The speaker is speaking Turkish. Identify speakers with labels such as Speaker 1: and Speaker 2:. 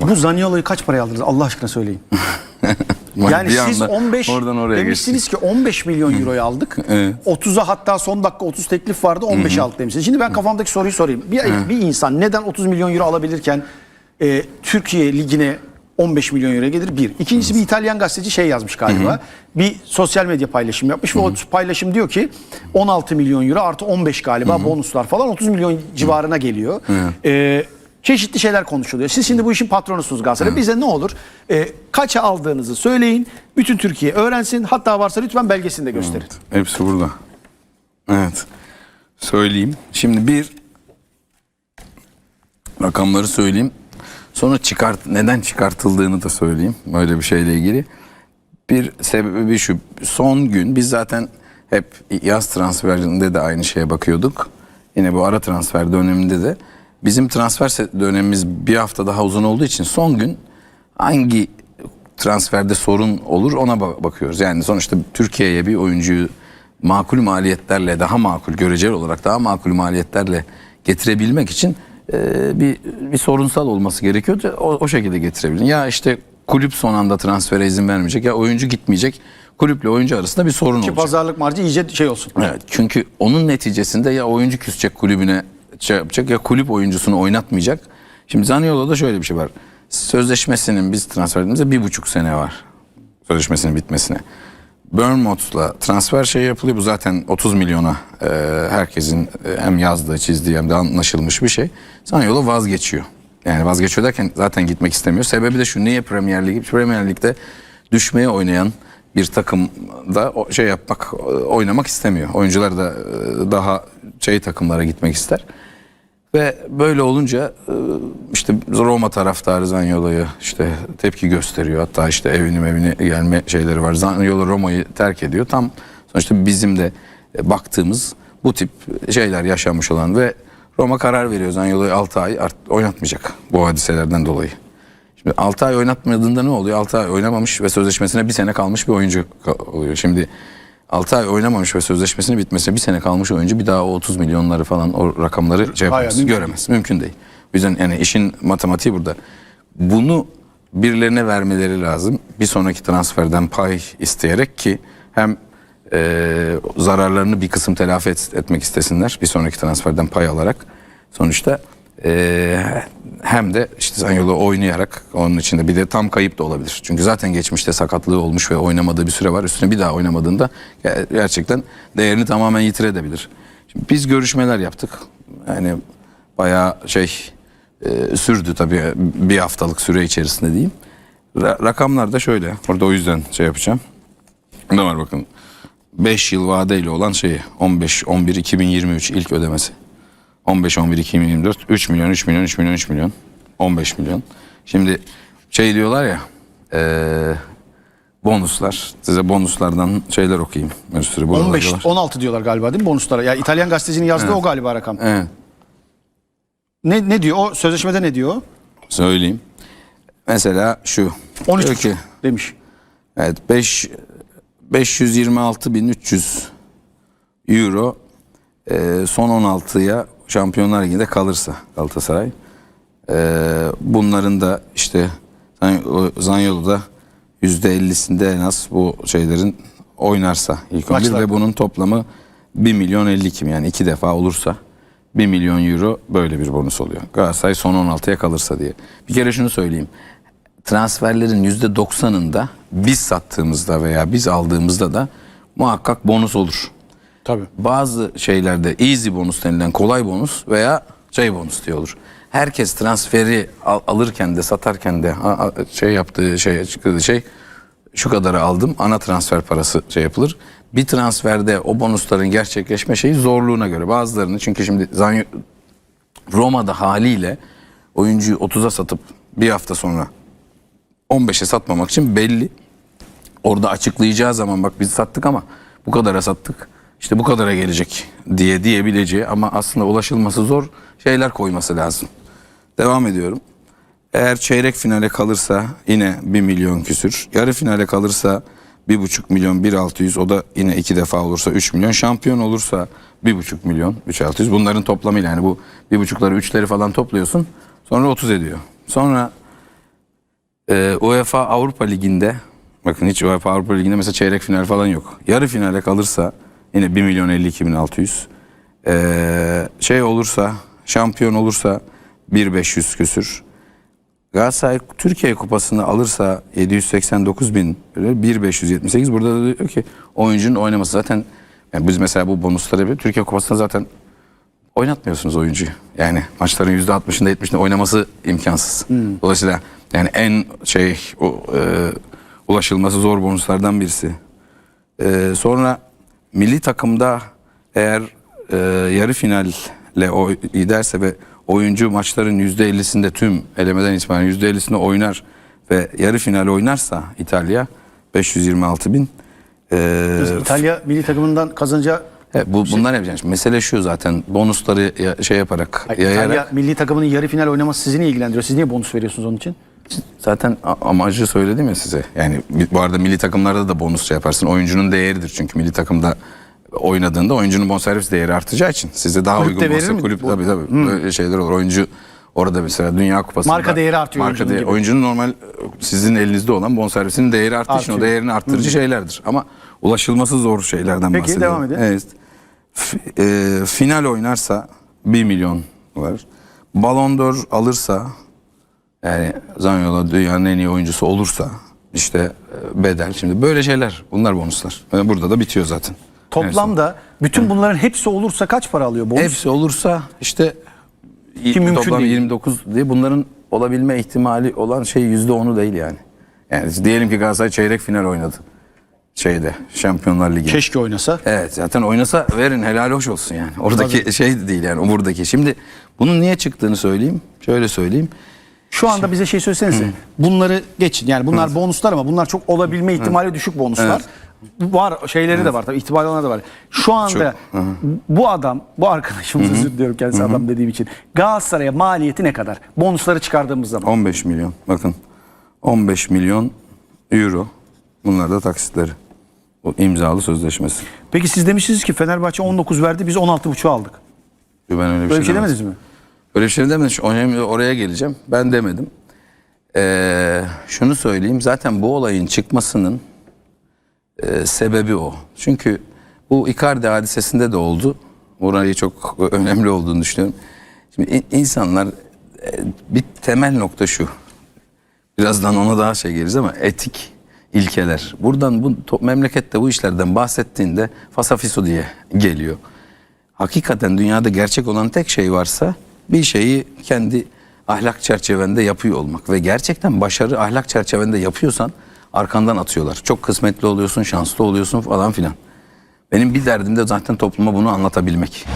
Speaker 1: Bu Zaniolo'yu kaç paraya aldınız Allah aşkına söyleyin. Yani siz
Speaker 2: anda
Speaker 1: 15
Speaker 2: oradan oraya
Speaker 1: demişsiniz ki 15 milyon euroyu aldık.
Speaker 2: Evet.
Speaker 1: 30'a hatta son dakika 30 teklif vardı 15'e aldık demişsiniz. Şimdi ben kafamdaki soruyu sorayım. Bir, bir insan neden 30 milyon euro alabilirken e, Türkiye ligine 15 milyon euro gelir? Bir. İkincisi bir İtalyan gazeteci şey yazmış galiba. Bir sosyal medya paylaşım yapmış ve o paylaşım diyor ki 16 milyon euro artı 15 galiba bonuslar falan 30 milyon civarına geliyor. E, çeşitli şeyler konuşuluyor. Siz şimdi bu işin patronusunuz Galatasaray. Bize ne olur e, kaça aldığınızı söyleyin. Bütün Türkiye öğrensin. Hatta varsa lütfen belgesini de gösterin.
Speaker 2: Hepsi burada. Evet. Söyleyeyim. Şimdi bir rakamları söyleyeyim. Sonra çıkart neden çıkartıldığını da söyleyeyim. Böyle bir şeyle ilgili. Bir sebebi şu. Son gün biz zaten hep yaz transferinde de aynı şeye bakıyorduk. Yine bu ara transfer döneminde de bizim transfer dönemimiz bir hafta daha uzun olduğu için son gün hangi transferde sorun olur ona ba- bakıyoruz. Yani sonuçta Türkiye'ye bir oyuncuyu makul maliyetlerle daha makul göreceli olarak daha makul maliyetlerle getirebilmek için e, bir bir sorunsal olması gerekiyor. O, o şekilde getirebilin. Ya işte kulüp son anda transfere izin vermeyecek ya oyuncu gitmeyecek. Kulüple oyuncu arasında bir sorun
Speaker 1: Ki
Speaker 2: olacak.
Speaker 1: pazarlık marjı iyice şey olsun.
Speaker 2: Evet çünkü onun neticesinde ya oyuncu küsecek kulübüne şey yapacak ya kulüp oyuncusunu oynatmayacak. Şimdi Zaniolo'da şöyle bir şey var. Sözleşmesinin biz transfer ettiğimizde bir buçuk sene var. Sözleşmesinin bitmesine. Bournemouth'la transfer şey yapılıyor. Bu zaten 30 milyona e, herkesin e, hem yazdığı çizdiği hem de anlaşılmış bir şey. Zaniolo vazgeçiyor. Yani vazgeçiyor derken zaten gitmek istemiyor. Sebebi de şu niye Premier Lig? Premier Lig'de düşmeye oynayan bir takım da o- şey yapmak oynamak istemiyor. Oyuncular da e, daha şey takımlara gitmek ister. Ve böyle olunca e, işte Roma taraftarı Zaniolo'ya işte tepki gösteriyor. Hatta işte evini evine gelme şeyleri var. Zaniolo Roma'yı terk ediyor. Tam sonuçta bizim de e, baktığımız bu tip şeyler yaşanmış olan ve Roma karar veriyor Zaniolo'yu 6 ay art- oynatmayacak bu hadiselerden dolayı. Şimdi 6 ay oynatmadığında ne oluyor? 6 ay oynamamış ve sözleşmesine bir sene kalmış bir oyuncu oluyor. Şimdi 6 ay oynamamış ve sözleşmesinin bitmesine bir sene kalmış oyuncu bir daha o 30 milyonları falan o rakamları şey yapamaz,
Speaker 1: mümkün
Speaker 2: göremez. Mümkün değil. Yüzden yani işin matematiği burada. Bunu birilerine vermeleri lazım. Bir sonraki transferden pay isteyerek ki hem e, zararlarını bir kısım telafi et- etmek istesinler. Bir sonraki transferden pay alarak. Sonuçta e, hem de işte Zanyolo oynayarak onun içinde bir de tam kayıp da olabilir. Çünkü zaten geçmişte sakatlığı olmuş ve oynamadığı bir süre var. Üstüne bir daha oynamadığında ge- gerçekten değerini tamamen yitirebilir. Şimdi biz görüşmeler yaptık. Yani bayağı şey e, sürdü tabii bir haftalık süre içerisinde diyeyim. Ra- rakamlar da şöyle. Orada o yüzden şey yapacağım. Ne var bakın. 5 yıl vadeyle olan şeyi 15 11 2023 ilk ödemesi. 15 11 2024 3 milyon 3 milyon 3 milyon 3 milyon 15 milyon. Şimdi şey diyorlar ya eee, bonuslar. Size bonuslardan şeyler okuyayım. Bir sürü buralarda
Speaker 1: 15
Speaker 2: var.
Speaker 1: 16 diyorlar galiba değil mi bonuslara? Ya İtalyan gazetecinin yazdığı o galiba rakam.
Speaker 2: Evet.
Speaker 1: Ne ne diyor? O sözleşmede ne diyor?
Speaker 2: Söyleyeyim. Mesela şu.
Speaker 1: 13
Speaker 2: Diyor ki
Speaker 1: demiş.
Speaker 2: evet 5 526.300 euro e, son 16'ya Şampiyonlar Ligi'nde kalırsa Galatasaray. E, bunların da işte Zanyolu'da %50'sinde en az bu şeylerin oynarsa ilk 11
Speaker 1: Maçlar.
Speaker 2: ve bunun toplamı 1 milyon 52 mi yani iki defa olursa 1 milyon euro böyle bir bonus oluyor. Galatasaray son 16'ya kalırsa diye. Bir kere şunu söyleyeyim. Transferlerin %90'ında biz sattığımızda veya biz aldığımızda da muhakkak bonus olur.
Speaker 1: Tabii.
Speaker 2: Bazı şeylerde easy bonus denilen kolay bonus veya şey bonus diye olur. Herkes transferi al- alırken de satarken de şey yaptığı şey çıktığı şey şu kadarı aldım ana transfer parası şey yapılır. Bir transferde o bonusların gerçekleşme şeyi zorluğuna göre bazılarını çünkü şimdi Zanyo- Roma'da haliyle oyuncuyu 30'a satıp bir hafta sonra 15'e satmamak için belli. Orada açıklayacağı zaman bak biz sattık ama bu kadara sattık. İşte bu kadara gelecek diye diyebileceği ama aslında ulaşılması zor şeyler koyması lazım. Devam ediyorum. Eğer çeyrek finale kalırsa yine 1 milyon küsür. Yarı finale kalırsa 1,5 milyon 1,600 o da yine iki defa olursa 3 milyon. Şampiyon olursa 1,5 milyon 3,600. Bunların toplamıyla yani bu 1,5'ları 3'leri falan topluyorsun. Sonra 30 ediyor. Sonra Ee, UEFA Avrupa Ligi'nde bakın hiç UEFA Avrupa Ligi'nde mesela çeyrek final falan yok. Yarı finale kalırsa yine 1 milyon 52 bin 600. Ee, şey olursa şampiyon olursa 1.500 küsür. Galatasaray Türkiye Kupası'nı alırsa 789 bin 1.578 burada da diyor ki oyuncunun oynaması zaten yani biz mesela bu bonusları yapıyoruz. Türkiye Kupası'nda zaten oynatmıyorsunuz oyuncuyu. Yani maçların %60'ında 70'inde oynaması imkansız. Dolayısıyla yani en şey o, e, ulaşılması zor bonuslardan birisi. E, sonra milli takımda eğer e, yarı finalle o giderse ve oyuncu maçların %50'sinde tüm elemeden itibaren %50'sinde oynar ve yarı final oynarsa İtalya 526 bin. E,
Speaker 1: İtalya milli takımından kazanacağı
Speaker 2: Evet, bu bunlar yapacağız. Mesele şu zaten bonusları ya- şey yaparak
Speaker 1: Hayır,
Speaker 2: yayarak
Speaker 1: İtalya milli takımının yarı final oynaması sizi ne ilgilendiriyor? Siz niye bonus veriyorsunuz onun için?
Speaker 2: Zaten amacı söyledim ya size. Yani bu arada milli takımlarda da bonus şey yaparsın. Oyuncunun değeridir çünkü milli takımda oynadığında oyuncunun bonservis değeri artacağı için size daha
Speaker 1: Kulüp
Speaker 2: uygun bonservis kulüp tabii tabii böyle şeyler olur. Oyuncu orada mesela Dünya Kupası'nda
Speaker 1: Marka değeri artıyor
Speaker 2: Marka
Speaker 1: oyuncunun
Speaker 2: değeri-
Speaker 1: gibi.
Speaker 2: oyuncunun normal sizin elinizde olan bonservisinin değeri arttığı için o
Speaker 1: Artıyor.
Speaker 2: değerini arttırıcı şeylerdir. Ama ulaşılması zor şeylerden
Speaker 1: Peki,
Speaker 2: bahsediyorum.
Speaker 1: devam edin.
Speaker 2: Evet. F- e, final oynarsa 1 milyon var. Ballon d'Or alırsa yani Zaniolo dünyanın en iyi oyuncusu olursa işte e, bedel. Şimdi böyle şeyler bunlar bonuslar. E, Burada da bitiyor zaten.
Speaker 1: Toplamda bütün bunların hepsi olursa kaç para alıyor bonus?
Speaker 2: Hepsi olursa işte
Speaker 1: Ki mümkün
Speaker 2: toplam
Speaker 1: değil.
Speaker 2: 29 diye bunların olabilme ihtimali olan şey yüzde onu değil yani. Yani diyelim ki Galatasaray çeyrek final oynadı. Şeyde Şampiyonlar Ligi.
Speaker 1: Keşke oynasa.
Speaker 2: Evet zaten oynasa verin helal hoş olsun yani. Oradaki şey de değil yani buradaki. Şimdi bunun niye çıktığını söyleyeyim. Şöyle söyleyeyim.
Speaker 1: Şu anda bize şey söylesenize. Bunları geçin. Yani bunlar bonuslar ama bunlar çok olabilme ihtimali düşük bonuslar. Var şeyleri de var tabii ihtimal olanlar da var. Şu anda bu adam, bu arkadaşımız özür diliyorum kendisi adam dediğim için. Galatasaray'a maliyeti ne kadar? Bonusları çıkardığımız zaman.
Speaker 2: 15 milyon bakın 15 milyon euro bunlar da taksitleri. Bu imzalı sözleşmesi.
Speaker 1: Peki siz demişsiniz ki Fenerbahçe 19 verdi biz 16,5 aldık.
Speaker 2: Ben öyle bir
Speaker 1: Böyle bir şey
Speaker 2: demedim.
Speaker 1: demediniz mi?
Speaker 2: Öyle bir şey demedim. Şu- Oraya, geleceğim. Ben demedim. Ee, şunu söyleyeyim. Zaten bu olayın çıkmasının e, sebebi o. Çünkü bu Icardi hadisesinde de oldu. Burayı çok önemli olduğunu düşünüyorum. Şimdi in- insanlar e, bir temel nokta şu. Birazdan ona daha şey geliriz ama etik ilkeler. Buradan bu memlekette bu işlerden bahsettiğinde fasafiso diye geliyor. Hakikaten dünyada gerçek olan tek şey varsa bir şeyi kendi ahlak çerçevende yapıyor olmak ve gerçekten başarı ahlak çerçevende yapıyorsan arkandan atıyorlar. Çok kısmetli oluyorsun, şanslı oluyorsun falan filan. Benim bir derdim de zaten topluma bunu anlatabilmek.